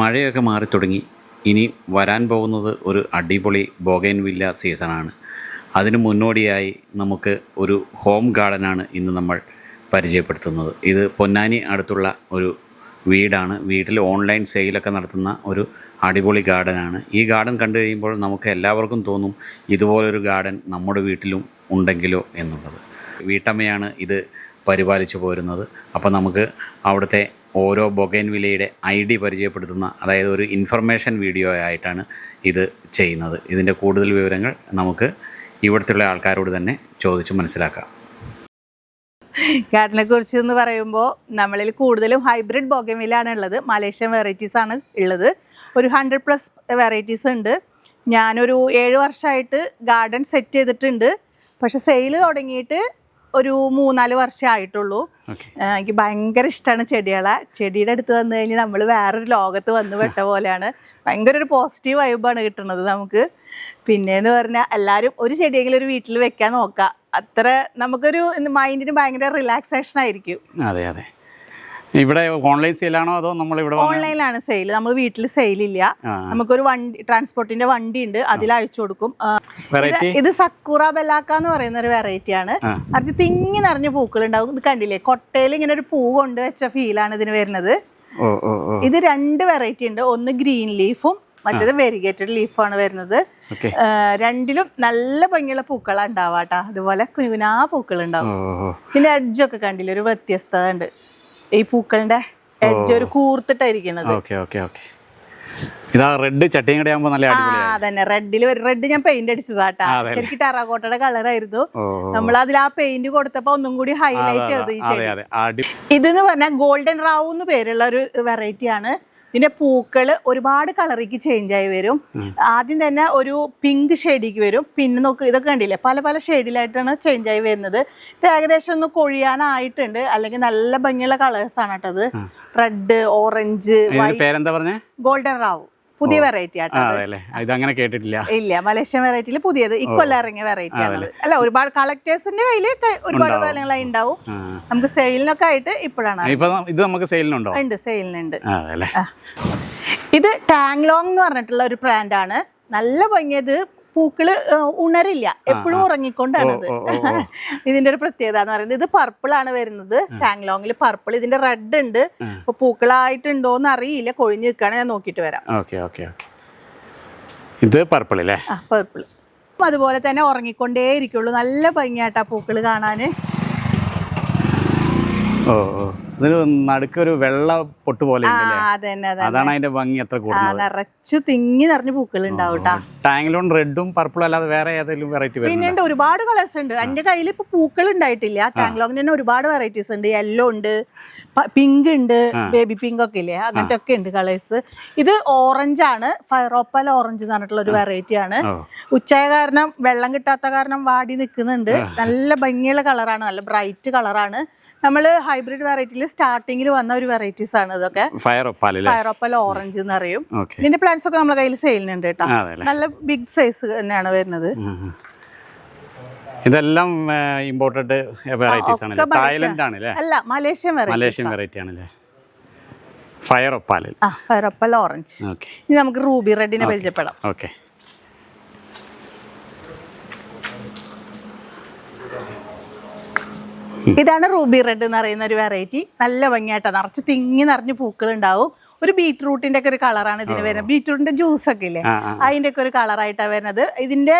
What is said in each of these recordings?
മഴയൊക്കെ മാറി തുടങ്ങി. ഇനി വരാൻ പോകുന്നത് ഒരു അടിപൊളി ബോഗൈൻവില്ല സീസണാണ്. അതിന് മുന്നോടിയായി നമുക്ക് ഒരു ഹോം ഗാർഡനാണ് ഇന്ന് നമ്മൾ പരിചയപ്പെടുത്തുന്നത്. ഇത് പൊന്നാനി അടുത്തുള്ള ഒരു വീടാണ്. വീട്ടിൽ ഓൺലൈൻ സെയിലൊക്കെ നടത്തുന്ന ഒരു അടിപൊളി ഗാർഡനാണ്. ഈ ഗാർഡൻ കണ്ടു കഴിയുമ്പോൾ നമുക്ക് എല്ലാവർക്കും തോന്നും ഇതുപോലൊരു ഗാർഡൻ നമ്മുടെ വീട്ടിലും ഉണ്ടെങ്കിലോ എന്നുള്ളത്. വീട്ടമ്മയാണ് ഇത് പരിപാലിച്ചു പോരുന്നത്. അപ്പോൾ നമുക്ക് അവിടുത്തെ ഓരോ ബൊഗൈൻവില്ലയുടെ ഐ ഡി പരിചയപ്പെടുത്തുന്ന അതായത് ഒരു ഇൻഫർമേഷൻ വീഡിയോ ആയിട്ടാണ് ഇത് ചെയ്യുന്നത്. ഇതിന്റെ കൂടുതൽ വിവരങ്ങൾ നമുക്ക് ഇവിടുത്തെ ആൾക്കാരോട് തന്നെ ചോദിച്ച് മനസ്സിലാക്കാം. ഗാർഡനെ കുറിച്ച് എന്ന് പറയുമ്പോൾ നമ്മളിൽ കൂടുതലും ഹൈബ്രിഡ് ബോഗമിലാണ് ഉള്ളത്. മലേഷ്യൻ വെറൈറ്റീസ് ആണ് ഉള്ളത്. ഒരു ഹൺഡ്രഡ് പ്ലസ് വെറൈറ്റീസ് ഉണ്ട്. ഞാനൊരു ഏഴ് വർഷമായിട്ട് ഗാർഡൻ സെറ്റ് ചെയ്തിട്ടുണ്ട്. പക്ഷെ സെയിൽ തുടങ്ങിയിട്ട് ഒരു മൂന്നാൽ വർഷമേ ആയിട്ടുള്ളൂ. എനിക്ക് ഭയങ്കര ഇഷ്ടമാണ് ചെടികളെ. ചെടിയുടെ അടുത്ത് വന്നു കഴിഞ്ഞാൽ നമ്മൾ വേറൊരു ലോകത്ത് വന്നു പെട്ട പോലെയാണ്. ഭയങ്കര ഒരു പോസിറ്റീവ് വൈബാണ് കിട്ടുന്നത് നമുക്ക്. പിന്നെന്ന് പറഞ്ഞാൽ എല്ലാവരും ഒരു ചെടിയെങ്കിലും ഒരു വീട്ടിൽ വെക്കാൻ നോക്കുക അത്ര നമുക്കൊരു മൈൻഡിന് ഭയങ്കര റിലാക്സേഷൻ ആയിരിക്കും. അതെ അതെ. ഇവിടെ ഓൺലൈൻ സെയിലാണോ അതോ നമ്മൾ ഇവിടെ ഓൺലൈനിലാണ് സെയിൽ നമ്മൾ വീട്ടിൽ സെയിൽ ഇല്ല. നമുക്കൊരു വണ്ടി ട്രാൻസ്പോർട്ടിന്റെ വണ്ടി ഉണ്ട്. അതിൽ അയച്ചു കൊടുക്കും. ഇത് സക്കൂറ ബെലാക്ക എന്ന് പറയുന്ന ഒരു വെറൈറ്റി ആണ്. അത് തിങ്ങി നിറഞ്ഞ പൂക്കൾ ഉണ്ടാവും. ഇത് കണ്ടില്ലേ? കൊട്ടയിൽ ഇങ്ങനെ ഒരു പൂ കൊണ്ട് വെച്ച ഫീലാണ് ഇതിന് വരുന്നത്. ഇത് രണ്ട് വെറൈറ്റി ഉണ്ട്. ഒന്ന് ഗ്രീൻ ലീഫും മറ്റേത് വെരിഗേറ്റഡ് ലീഫാണ് വരുന്നത്. രണ്ടിലും നല്ല ഭംഗിയുള്ള പൂക്കളാണ് ഉണ്ടാവാട്ടാ അതുപോലെ കുനുകുനാ പൂക്കൾ ഉണ്ടാവും. പിന്നെ എഡ്ജൊക്കെ കണ്ടില്ലേ? ഒരു വ്യത്യസ്തത ഉണ്ട്. ഈ പൂക്കളുടെ എഡ്ജ് ഒരു കൂർത്തിട്ടായിരിക്കണത്. ഓക്കെ ഓക്കെ ഓക്കെ ഇതാ റെഡ് ചട്ടിയും കൂടെ ആകുമ്പോൾ നല്ല അടിപൊളിയാണ് അതന്നെ. റെഡിൽ ഒരു റെഡ് ഞാൻ പെയിന്റ് അടിച്ചതാട്ടാ. ശരിക്കും ടെറാകോട്ടയുടെ കളറായിരുന്നു നമ്മൾ അതിൽ ആ പെയിന്റ് കൊടുത്തപ്പോ ഒന്നും കൂടി ഹൈലൈറ്റ് ചെയ്തു ഈ ചെടി. ഇതെന്ന് പറഞ്ഞാൽ ഗോൾഡൻ റാവു എന്ന് പേരുള്ള ഒരു വെറൈറ്റി ആണ്. ഇതിന്റെ പൂക്കൾ ഒരുപാട് കളറിക്ക് ചേഞ്ച് ആയി വരും. ആദ്യം തന്നെ ഒരു പിങ്ക് ഷെയ്ഡിക്ക് വരും. പിന്നെ നോക്ക് ഇതൊക്കെ കണ്ടില്ലേ? പല പല ഷെയ്ഡിലായിട്ടാണ് ചേഞ്ച് ആയി വരുന്നത്. ഇത് ഏകദേശം ഒന്ന് കൊഴിയാനായിട്ടുണ്ട്. അല്ലെങ്കിൽ നല്ല ഭംഗിയുള്ള കളേഴ്സ് ആണ് കേട്ടത് റെഡ് ഓറഞ്ച് ഗോൾഡൻ റാവു പുതിയ വെറൈറ്റി ആട്ടോ അതെ. കേട്ടിട്ടില്ല. ഇല്ല മലേഷ്യൻ വെറൈറ്റിയിൽ പുതിയത്. ഇക്കൊല്ലം ഇറങ്ങിയ വെറൈറ്റി ആണ് അല്ല ഒരുപാട് കളക്ടേഴ്സിന്റെ കയ്യിൽ ഒരുപാട് കാലങ്ങളായി ഉണ്ടാവും. നമുക്ക് സെയിലിനൊക്കെ ആയിട്ട് ഇപ്പോഴാണ് ഇപ്പൊ ഇത് നമുക്ക് സെയിലിനുണ്ടോ ഉണ്ട് സെയിലിനുണ്ട് ഇത് ടാങ്ലോങ് എന്ന് പറഞ്ഞിട്ടുള്ള ഒരു ബ്രാൻഡാണ് നല്ല ഭംഗിയത് പൂക്കൾ ഉണരില്ല. എപ്പോഴും ഉറങ്ങിക്കൊണ്ടാണത്. ഇതിന്റെ ഒരു പ്രത്യേകത എന്ന് പറയുന്നത് ഇത് പർപ്പിൾ ആണ് വരുന്നത് ടാങ്ലോങ്ങിൽ പർപ്പിൾ ഇതിന്റെ റെഡ് ഉണ്ട്. അപ്പൊ പൂക്കളായിട്ടുണ്ടോന്ന് അറിയില്ല. കൊഴിഞ്ഞ് നിൽക്കുകയാണ് ഞാൻ നോക്കിട്ട് വരാം. Okay okay okay. ഇത് പർപ്പിൾ അല്ലേ ആ പർപ്പിൾ അതുപോലെ തന്നെ ഉറങ്ങിക്കൊണ്ടേ ഇരിക്കുള്ളൂ നല്ല ഭംഗിയായിട്ടാ പൂക്കൾ കാണാന്. ഓ ഓ. ഇതിന് നടുക്കൊരു വെള്ള പൊട്ട് പോലെ അതാണ് അതിന്റെ ഭംഗി എത്ര കൂടുതൽ നിറച്ചു തിങ്ങി നിറഞ്ഞ പൂക്കൾ ഉണ്ടാവും. ടാങ്കിലോൺ റെഡും പർപ്പിളും അല്ലാതെ വേറെ ഏതെങ്കിലും വെറൈറ്റി പിന്നെ ഒരുപാട് കളേഴ്സ് ഉണ്ട്. എന്റെ കയ്യിൽ ഇപ്പൊ പൂക്കൾ ഉണ്ടായിട്ടില്ല. ടാങ്ലോങ്ങിന് തന്നെ ഒരുപാട് വെറൈറ്റീസ് ഉണ്ട്. യെല്ലോ ഉണ്ട് പിങ്ക് ഉണ്ട് ബേബി പിങ്ക് ഒക്കെ ഇല്ലേ? അങ്ങനത്തെ ഒക്കെ ഉണ്ട് കളേഴ്സ് ഇത് ഓറഞ്ച് ആണ്. ഫയറോപ്പൽ ഓറഞ്ച് എന്ന് പറഞ്ഞിട്ടുള്ള ഒരു വെറൈറ്റി ആണ്. ഉച്ചയ കാരണം വെള്ളം കിട്ടാത്ത കാരണം വാടി നിൽക്കുന്നുണ്ട്. നല്ല ഭംഗിയുള്ള കളറാണ് നല്ല ബ്രൈറ്റ് കളറാണ് നമ്മൾ ഹൈബ്രിഡ് വെറൈറ്റിയിൽ സ്റ്റാർട്ടിങ്ങിൽ വന്ന ഒരു വെറൈറ്റീസ് ആണ് ഇതൊക്കെ. ഫയർ ഫയറോപ്പൽ ഓറഞ്ച് എന്ന് അറിയും ഇതിന്റെ പ്ലാന്റ്സ് ഒക്കെ നമ്മുടെ കയ്യിൽ സെയിലിനുണ്ട് കേട്ടോ. നല്ല ബിഗ് സൈസ് തന്നെയാണ് വരുന്നത്. ഇതെല്ലാം ഇമ്പോർട്ടഡ് വെറൈറ്റീസ് ആണ് തായ്ലൻഡ് ആണല്ലേ? അല്ല മലേഷ്യൻ വെറൈറ്റി മലേഷ്യൻ വെറൈറ്റി ആണല്ലേ? ഫയർ ഒപ്പാലിൽ ആ ഫയറോപ്പൽ ഓറഞ്ച് ഓക്കേ. ഇനി നമുക്ക് റൂബി റെഡിനെ പരിചയപ്പെടാം. ഓക്കെ. ഇതാണ് റൂബി റെഡ് എന്ന് പറയുന്ന ഒരു വെറൈറ്റി നല്ല ഭംഗിയായിട്ട്. നിറച്ച് തിങ്ങി നിറഞ്ഞ് പൂക്കൾ ഉണ്ടാവും ഒരു ബീറ്റ്റൂട്ടിന്റെ ഒക്കെ ഒരു കളറാണ് ഇതിന് വരുന്നത്. ബീറ്റ്റൂട്ടിന്റെ ജ്യൂസ് ഒക്കെ ഇല്ലേ? അതിന്റെ ഒക്കെ ഒരു കളറായിട്ടാണ് വരുന്നത്. ഇതിന്റെ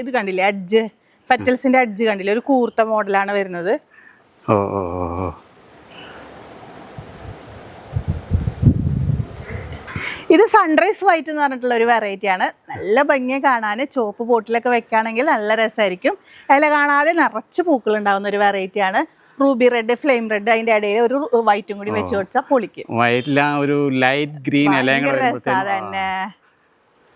ഇത് കണ്ടില്ലേ? അഡ്ജ് പെറ്റൽസിന്റെ അഡ്ജ് കണ്ടില്ലേ? ഒരു കൂർത്ത മോഡലാണ് വരുന്നത്. ഇത് സൺറൈസ് വൈറ്റ് എന്ന് പറഞ്ഞിട്ടുള്ള ഒരു വെറൈറ്റി ആണ്. നല്ല ഭംഗിയെ കാണാൻ ചോപ്പ് ബോട്ടിലൊക്കെ വെക്കുകയാണെങ്കിൽ നല്ല രസമായിരിക്കും. ഇല കാണാതെ നിറച്ച് പൂക്കൾ ഉണ്ടാകുന്ന ഒരു വെറൈറ്റി ആണ്. റൂബി റെഡ് ഫ്ലെയിം റെഡ് അതിന്റെ ഇടയിൽ ഒരു വൈറ്റും കൂടി വെച്ച് കൊടുത്താൽ പൊളിക്കും. ഒരു ലൈറ്റ് ഗ്രീൻ തന്നെ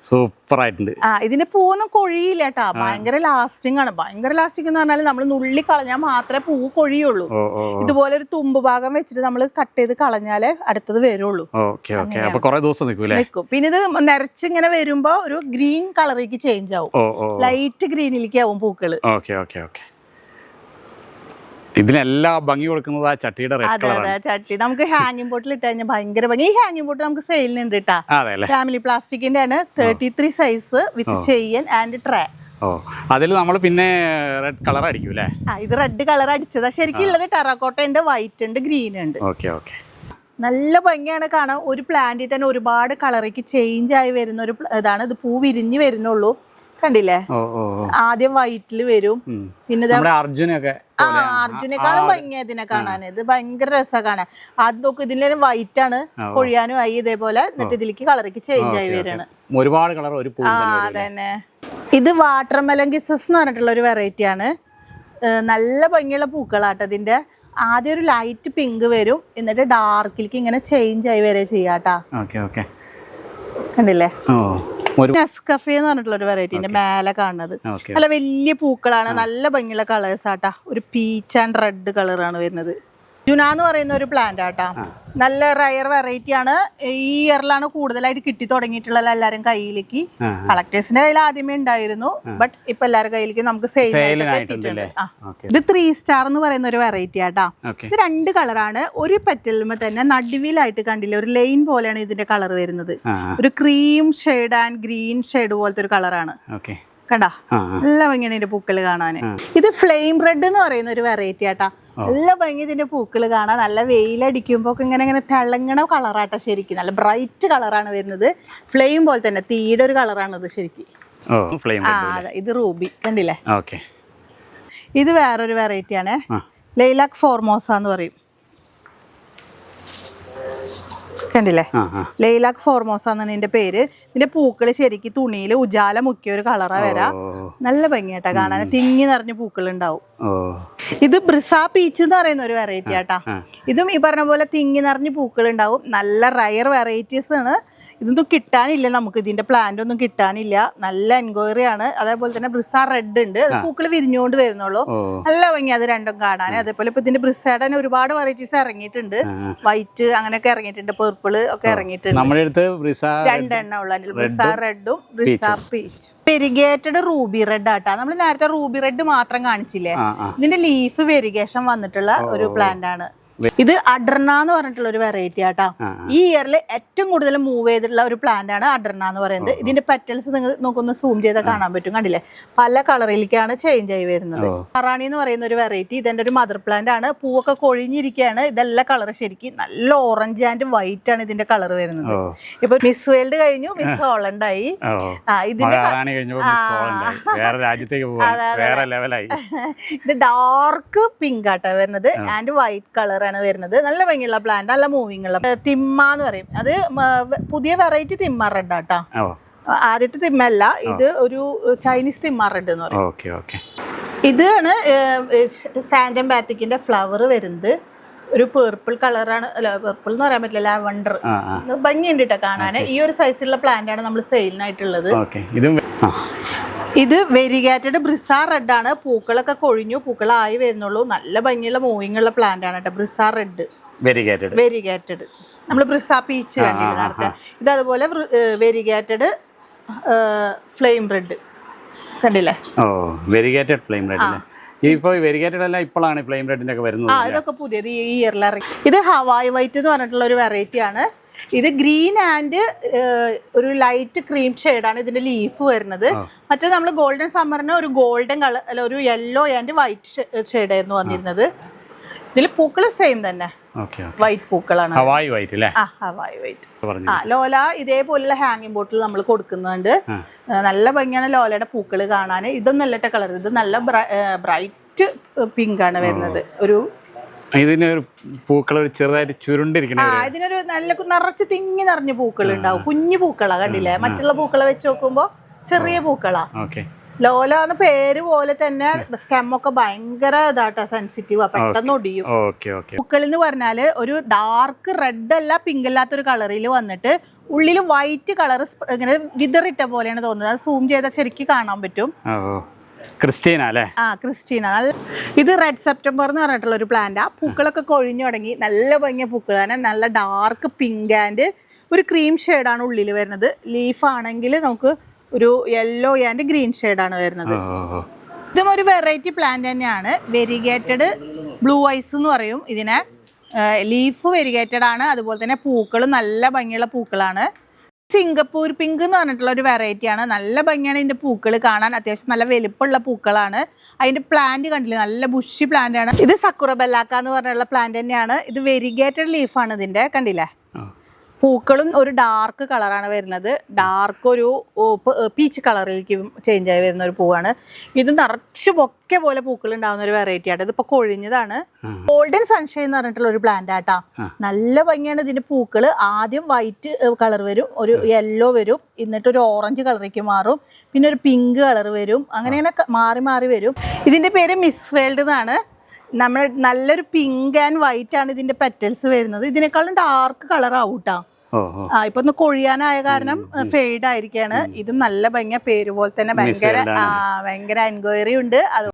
സൂപ്പർ ആയിട്ടുണ്ട് ആ ഇതിന്റെ പൂവൊന്നും കൊഴിയില്ല കേട്ടാ ഭയങ്കര ലാസ്റ്റിംഗ് ആണ്. ഭയങ്കര ലാസ്റ്റിംഗ് എന്ന് പറഞ്ഞാൽ നമ്മൾ നുള്ളി കളഞ്ഞാൽ മാത്രമേ പൂവ് കൊഴിയുള്ളൂ. ഇതുപോലെ ഒരു തുമ്പ് ഭാഗം വെച്ചിട്ട് നമ്മൾ കട്ട് ചെയ്ത് കളഞ്ഞാലേ അടുത്തത് വരുള്ളൂ. ദിവസം നിൽക്കും പിന്നെ ഇത് നിറച്ചിങ്ങനെ വരുമ്പോ ഒരു ഗ്രീൻ കളറിലേക്ക് ചേഞ്ച് ആവും. ലൈറ്റ് ഗ്രീനിലേക്ക് ആവും പൂക്കൾ. Okay okay okay. ഇതിനെല്ലാ ഭംഗി കൊടുക്കുന്നത് ആ ചട്ടിയുടെ റെഡ് അതെ കളറാണ് അതെ ചട്ടി. നമുക്ക് ഹാങ്ങിങ് ബോട്ടിൽ ഇട്ട് കഴിഞ്ഞാൽ ഭയങ്കര ഭംഗി. ഈ ഹാങ്ങിങ് ബോട്ടിൽ നമുക്ക് സെയിലിനുണ്ട് കേട്ടാ അതെ അല്ലേ ഫാമിലി പ്ലാസ്റ്റിക്കിന്റെ ആണ് തേർട്ടി ത്രീ സൈസ് വിത്ത് ചെയ്യൻ ആൻഡ് ട്രേ ഓ അതിൽ നമ്മൾ പിന്നെ റെഡ് കളർ അടിക്കും അല്ലേ ആ ഇത് റെഡ് കളർ അടിച്ചതാ. ശരിക്കും ഉള്ളത് ടെറാക്കോട്ട ഉണ്ട് വൈറ്റ് ഉണ്ട് ഗ്രീൻ ഉണ്ട്. Okay okay. നല്ല ഭംഗിയാണ് കാണാൻ. ഒരു പ്ലാന്റിൽ തന്നെ ഒരുപാട് കളറേക്ക് ചേഞ്ച് ആയി വരുന്ന ഒരു പ്ല- ഇതാണ്. ഇത് പൂ വിരിഞ്ഞ് വരുന്നുള്ളൂ. കണ്ടില്ലേ. ആദ്യം വൈറ്റിൽ വരും. പിന്നെ അർജുനൊക്കെ ആ അർജുനേക്കാളും ഭംഗിയാ ഇതിനെ കാണാൻ ഇത് ഭയങ്കര രസം കാണാൻ. ആദ്യം നോക്ക് ഇതിന്റെ വൈറ്റ് ആണ് കൊഴിയാനും ആയി ഇതേപോലെ എന്നിട്ട് ഇതിലേക്ക് കളറേക്ക് ചേഞ്ച് ആയി വരാണ്. ഒരുപാട് കളർ ഒരു ആ തന്നെ അതന്നെ. ഇത് വാട്ടർ മെലൻ കിസസ് എന്ന് പറഞ്ഞിട്ടുള്ള ഒരു വെറൈറ്റി ആണ്. നല്ല ഭംഗിയുള്ള പൂക്കളാട്ടോ ഇതിന്റെ. ആദ്യം ഒരു ലൈറ്റ് പിങ്ക് വരും. എന്നിട്ട് ഡാർക്കിലേക്ക് ഇങ്ങനെ ചേഞ്ച് ആയി വരെ ചെയ്യാട്ടാ. കണ്ടില്ലേ? ഓ. നെസ്കഫെ എന്ന് പറഞ്ഞിട്ടുള്ള ഒരു വെറൈറ്റിന്റെ മേലെ കാണുന്നത്. നല്ല വലിയ പൂക്കളാണ്. നല്ല ഭംഗിയുള്ള കളേഴ്സ് ആട്ടാ. ഒരു പീച്ച് ആൻഡ് റെഡ് കളറാണ് വരുന്നത്. ജുന എന്ന് പറയുന്ന ഒരു പ്ലാന്റ് ആട്ടാ. നല്ല റയർ വെറൈറ്റി ആണ്. ഈ ഇയറിലാണ് കൂടുതലായിട്ട് കിട്ടി തുടങ്ങിയിട്ടുള്ളത് എല്ലാവരും കയ്യിലേക്ക്. കളക്ടേഴ്സിന്റെ കയ്യിൽ ആദ്യമേ ഉണ്ടായിരുന്നു. ബട്ട് ഇപ്പൊ എല്ലാവരുടെ കയ്യിലേക്ക് നമുക്ക് സെയിൽ ഇത് ത്രീ സ്റ്റാർ എന്ന് പറയുന്ന ഒരു വെറൈറ്റി ആട്ടാ. ഇത് രണ്ട് കളറാണ് ഒരു പെറ്റലുമ്പോ തന്നെ നടുവിലായിട്ട് കണ്ടില്ല ഒരു ലൈൻ പോലെയാണ് ഇതിന്റെ കളർ വരുന്നത്. ഒരു cream shade and green shade പോലത്തെ ഒരു കളറാണ് കണ്ടാ? നല്ല ഭംഗിയാണ് ഇതിന്റെ പൂക്കൾ കാണാൻ ഇത് ഫ്ലെയിം റെഡ് എന്ന് പറയുന്ന ഒരു വെറൈറ്റി ആട്ടാ. നല്ല ഭംഗി ഇതിന്റെ പൂക്കൾ കാണാൻ. നല്ല വെയിലടിക്കുമ്പോ ഒക്കെ ഇങ്ങനെ ഇങ്ങനെ തിളങ്ങണ കളറാട്ടാ ശരിക്കും. നല്ല ബ്രൈറ്റ് കളറാണ് വരുന്നത്. ഫ്ലെയിം പോലെ തന്നെ തീയുടെ ഒരു കളറാണ് ഇത് ശരിക്കും. ആ ഇത് റൂബി കണ്ടില്ലേ? ഇത് വേറൊരു വെറൈറ്റി ആണ്. ലൈലാക് ഫോർമോസ എന്ന് പറയും. കണ്ടില്ലേ? ലൈലാക് ഫോർമോസ എന്നാണ് ഇതിന്റെ പേര്. ഇതിന്റെ പൂക്കൾ ശരിക്കും തുണിയിൽ ഉജാല മുക്കിയ ഒരു കളറാ വരാ. നല്ല ഭംഗിയാട്ടാ കാണാൻ. തിങ്ങി നിറഞ്ഞ പൂക്കൾ ഉണ്ടാവും ഇത് ബ്രിസ പീച്ച് എന്ന് പറയുന്ന ഒരു വെറൈറ്റി ആട്ടാ. ഇതും ഈ പറഞ്ഞ പോലെ തിങ്ങി നിറഞ്ഞ പൂക്കൾ ഉണ്ടാവും നല്ല റയർ വെറൈറ്റീസ് ആണ്. ഇതൊന്നും കിട്ടാനില്ല നമുക്ക്. ഇതിന്റെ പ്ലാന്റ് ഒന്നും കിട്ടാനില്ല. നല്ല എൻക്വയറി ആണ്. അതേപോലെ തന്നെ ബ്രിസ റെഡ് ഉണ്ട്. പൂക്കൾ വിരിഞ്ഞുകൊണ്ട് വരുന്നുള്ളൂ. നല്ല ഭംഗി അത് രണ്ടും കാണാൻ. അതേപോലെ ഇപ്പൊ ഇതിന്റെ ബ്രിസയുടെ തന്നെ ഒരുപാട് വെറൈറ്റീസ് ഇറങ്ങിയിട്ടുണ്ട്. വൈറ്റ് അങ്ങനെയൊക്കെ ഇറങ്ങിയിട്ടുണ്ട്. പെർപ്പിൾ ഒക്കെ ഇറങ്ങിയിട്ടുണ്ട്. നമ്മുടെ അടുത്ത് ബ്രിസ രണ്ടെണ്ണം ഉള്ള. റെഡും വെരിഗേറ്റഡ് റൂബി റെഡ് ആട്ടാ. നമ്മൾ നേരത്തെ റൂബി റെഡ് മാത്രം കാണിച്ചില്ലേ? ഇതിന്റെ ലീഫ് വെരിഗേഷൻ വന്നിട്ടുള്ള ഒരു പ്ലാന്റ് ആണ്. ഇത് അഡർണ എന്ന് പറഞ്ഞിട്ടുള്ള ഒരു വെറൈറ്റി ആട്ടാ ഈ ഇയറിൽ ഏറ്റവും കൂടുതൽ മൂവ് ചെയ്തിട്ടുള്ള ഒരു പ്ലാന്റ് ആണ് അഡർണ എന്ന് പറയുന്നത്. ഇതിന്റെ പെറ്റൽസ് നിങ്ങൾ നോക്കൊന്ന് സൂം ചെയ്താൽ കാണാൻ പറ്റും കണ്ടില്ലേ? പല കളറിലേക്കാണ് ചേഞ്ച് ആയി വരുന്നത്. പറാണി എന്ന് പറയുന്ന ഒരു വെറൈറ്റി ഇതെന്റെ ഒരു മദർ പ്ലാന്റ് ആണ്. പൂവൊക്കെ കൊഴിഞ്ഞിരിക്കുകയാണ് ഇതെല്ലാം കളർ ശരിക്കും നല്ല ഓറഞ്ച് ആൻഡ് വൈറ്റ് ആണ് ഇതിന്റെ കളർ വരുന്നത്. ഇപ്പൊ മിസ് വേൾഡ് കഴിഞ്ഞു മിസ് ഹോളണ്ട് ആയി. ഇതിന്റെ ഇത് ഡാർക്ക് പിങ്ക് ആട്ടാ വരുന്നത് ആൻഡ് വൈറ്റ് കളർ ആണ് വരുന്നത്. നല്ല ഭംഗിയുള്ള പ്ലാന്റ് നല്ല മൂവിങ് ഉള്ള തിമ്മ എന്ന് പറയും. അത് പുതിയ വെറൈറ്റി തിമ്മ റെഡ് ആട്ടാ ആദ്യത്തെ തിമ്മല്ല. ഇത് ഒരു ചൈനീസ് തിമ്മ റെഡ് എന്ന് പറയും. ഇതാണ് സാൻഡം ബാത്തിക്കിന്റെ ഫ്ലവർ വരുന്നത്. ഒരു പേർപ്പിൾ കളറാണ് അല്ല പേർപ്പിൾ എന്ന് പറയാൻ പറ്റില്ല ലാവണ്ടർ ഭംഗിയുണ്ട് കേട്ടോ കാണാൻ ഈ ഒരു സൈസിലുള്ള പ്ലാന്റ് ആണ് നമ്മൾ സെയിലിനായിട്ടുള്ളത് ഇതും വെരിഗേറ്റഡ് ബ്രിസ റെഡ് ആണ്. പൂക്കളൊക്കെ കൊഴിഞ്ഞു പൂക്കളായി വരുന്നുള്ളൂ. നല്ല ഭംഗിയുള്ള മൂവിങ് ഉള്ള പ്ലാന്റ് ആണ് കേട്ടോ. ബ്രിസ റെഡ് വെരിഗേറ്റഡ് വെരിഗേറ്റഡ് നമ്മൾ ബ്രിസ പീച്ച് നേരത്തെ? ഇത് അതുപോലെ വെരിഗേറ്റഡ് ഫ്ലെയിം റെഡ് കണ്ടില്ലേ? ഓ വെരിഗേറ്റഡ് ഫ്ലെയിം റെഡ് ഇപ്പോൾ വെരിഗേറ്റഡ് അല്ല ഇപ്പോഴാണ് ഫ്ലെയിം ഒക്കെ വരുന്നത് ആ ഇതൊക്കെ പുതിയത് ഈ ഇയറിൽ ഇത് ഹവായ് വൈറ്റ് എന്ന് പറഞ്ഞിട്ടുള്ള ഒരു വെറൈറ്റി ആണ്. ഇത് ഗ്രീൻ ആൻഡ് ഒരു ലൈറ്റ് ക്രീം ആണ് ഇതിന്റെ ലീഫ് വരുന്നത്. മറ്റേ നമ്മൾ ഗോൾഡൻ സമ്മറിന് ഒരു ഗോൾഡൻ കളർ അല്ല ഒരു യെല്ലോ ആൻഡ് വൈറ്റ് ഷെയ്ഡായിരുന്നു വന്നിരുന്നത്. ഇതിൽ പൂക്കൾ സെയിം തന്നെ. വൈറ്റ് പൂക്കളാണ്. ഹവായി വൈറ്റ് അല്ലേ? ആ ഹവായ് വൈറ്റ്. ആ ലോല ഇതേപോലുള്ള ഹാങ്ങിങ് ബോട്ടിൽ നമ്മൾ കൊടുക്കുന്നുണ്ട്. നല്ല ഭംഗിയാണ് ലോലയുടെ പൂക്കൾ കാണാൻ ഇതൊന്നും കളർ ഇത് നല്ല ബ്രൈറ്റ് പിങ്ക് ആണ് വരുന്നത്. ഒരു ഇതിന് ഒരു പൂക്കൾ ഒരു ചെറുതായിട്ട് ചുരുണ്ടിരിക്കണം ആ ഇതിനൊരു നല്ല നിറച്ച് തിങ്ങി നിറഞ്ഞ പൂക്കൾ ഉണ്ടാവും കുഞ്ഞു പൂക്കളാ കണ്ടില്ലേ? മറ്റുള്ള പൂക്കളെ വെച്ച് നോക്കുമ്പോ ചെറിയ പൂക്കളാ. ഓക്കെ. ലോല എന്ന പേര് പോലെ തന്നെ സ്റ്റെമൊക്കെ ഭയങ്കര ഇതാട്ടോ സെൻസിറ്റീവ് പെട്ടെന്ന് ഒടിയും. പൂക്കൾ എന്ന് പറഞ്ഞാൽ ഒരു ഡാർക്ക് റെഡ് അല്ല പിങ്ക് അല്ലാത്തൊരു കളറിൽ വന്നിട്ട് ഉള്ളിൽ വൈറ്റ് കളർ ഇങ്ങനെ വിതറിട്ട പോലെയാണ് തോന്നുന്നത്. അത് സൂം ചെയ്താൽ ശരിക്കും കാണാൻ പറ്റും. ക്രിസ്റ്റീന അല്ലേ? ആ ക്രിസ്റ്റീന. ഇത് റെഡ് സെപ്റ്റംബർ എന്ന് പറഞ്ഞിട്ടുള്ള ഒരു പ്ലാന്റാ പൂക്കളൊക്കെ കൊഴിഞ്ഞു തുടങ്ങി. നല്ല ഭംഗിയ പൂക്കൾ തന്നെ നല്ല ഡാർക്ക് പിങ്ക് ആൻഡ് ഒരു ക്രീം ഷെയ്ഡാണ് ഉള്ളിൽ വരുന്നത്. ലീഫ് ആണെങ്കിൽ നമുക്ക് ഒരു യെല്ലോ ആൻഡ് ഗ്രീൻ ഷെയ്ഡാണ് വരുന്നത്. ഇതും ഒരു വെറൈറ്റി പ്ലാന്റ് തന്നെയാണ്. വെരിഗേറ്റഡ് ബ്ലൂ ഐസ് എന്ന് പറയും. ഇതിനെ ലീഫ് വെരിഗേറ്റഡ് ആണ്. അതുപോലെ തന്നെ പൂക്കൾ നല്ല ഭംഗിയുള്ള പൂക്കളാണ്. സിംഗപ്പൂർ പിങ്ക് എന്ന് പറഞ്ഞിട്ടുള്ള ഒരു വെറൈറ്റി ആണ്. നല്ല ഭംഗിയാണ് ഇതിന്റെ പൂക്കൾ കാണാൻ. അത്യാവശ്യം നല്ല വലുപ്പമുള്ള പൂക്കളാണ്. അതിന്റെ പ്ലാന്റ് കണ്ടില്ലേ? നല്ല ബുഷി പ്ലാന്റ് ആണ്. ഇത് സക്കുറ ബെല്ലാക്ക എന്ന് പറഞ്ഞുള്ള പ്ലാന്റ് തന്നെയാണ്. ഇത് വെരിഗേറ്റഡ് ലീഫാണ് ഇതിന്റെ കണ്ടില്ലേ. പൂക്കളും ഒരു ഡാർക്ക് കളറാണ് വരുന്നത്. ഡാർക്ക് ഒരു പീച്ച് കളറിലേക്ക് ചേഞ്ച് ആയി വരുന്ന ഒരു പൂവാണ്. ഇത് നിറച്ച് പൊക്കെ പോലെ പൂക്കൾ ഉണ്ടാകുന്ന ഒരു വെറൈറ്റി ആണ്. ഇതിപ്പോ കൊഴിഞ്ഞതാണ്. ഗോൾഡൻ സൺഷൈൻ എന്ന് പറഞ്ഞിട്ടുള്ള ഒരു പ്ലാന്റ് ആട്ടാ. നല്ല ഭംഗിയാണ് ഇതിന്റെ പൂക്കൾ ആദ്യം വൈറ്റ് കളർ വരും. ഒരു യെല്ലോ വരും. എന്നിട്ട് ഒരു ഓറഞ്ച് കളറേക്ക് മാറും. പിന്നെ ഒരു പിങ്ക് കളർ വരും. അങ്ങനെ അങ്ങനെ മാറി മാറി വരും. ഇതിന്റെ പേര് മിസ് വേൾഡ് എന്നാണ്. നമ്മൾ നല്ലൊരു പിങ്ക് ആൻഡ് വൈറ്റ് ആണ് ഇതിന്റെ പെറ്റൽസ് വരുന്നത്. ഇതിനേക്കാളും ഡാർക്ക് കളർ ആവൂട്ടാ ആ ഇപ്പൊ ഒന്ന് കൊഴിയാനായ കാരണം ഫെയ്ഡ് ആയിരിക്കാണ്. ഇതും നല്ല ഭംഗിയ. പേര് പോലെ തന്നെ ഭയങ്കര ആ ഭയങ്കര എൻക്വയറി ഉണ്ട്. അത്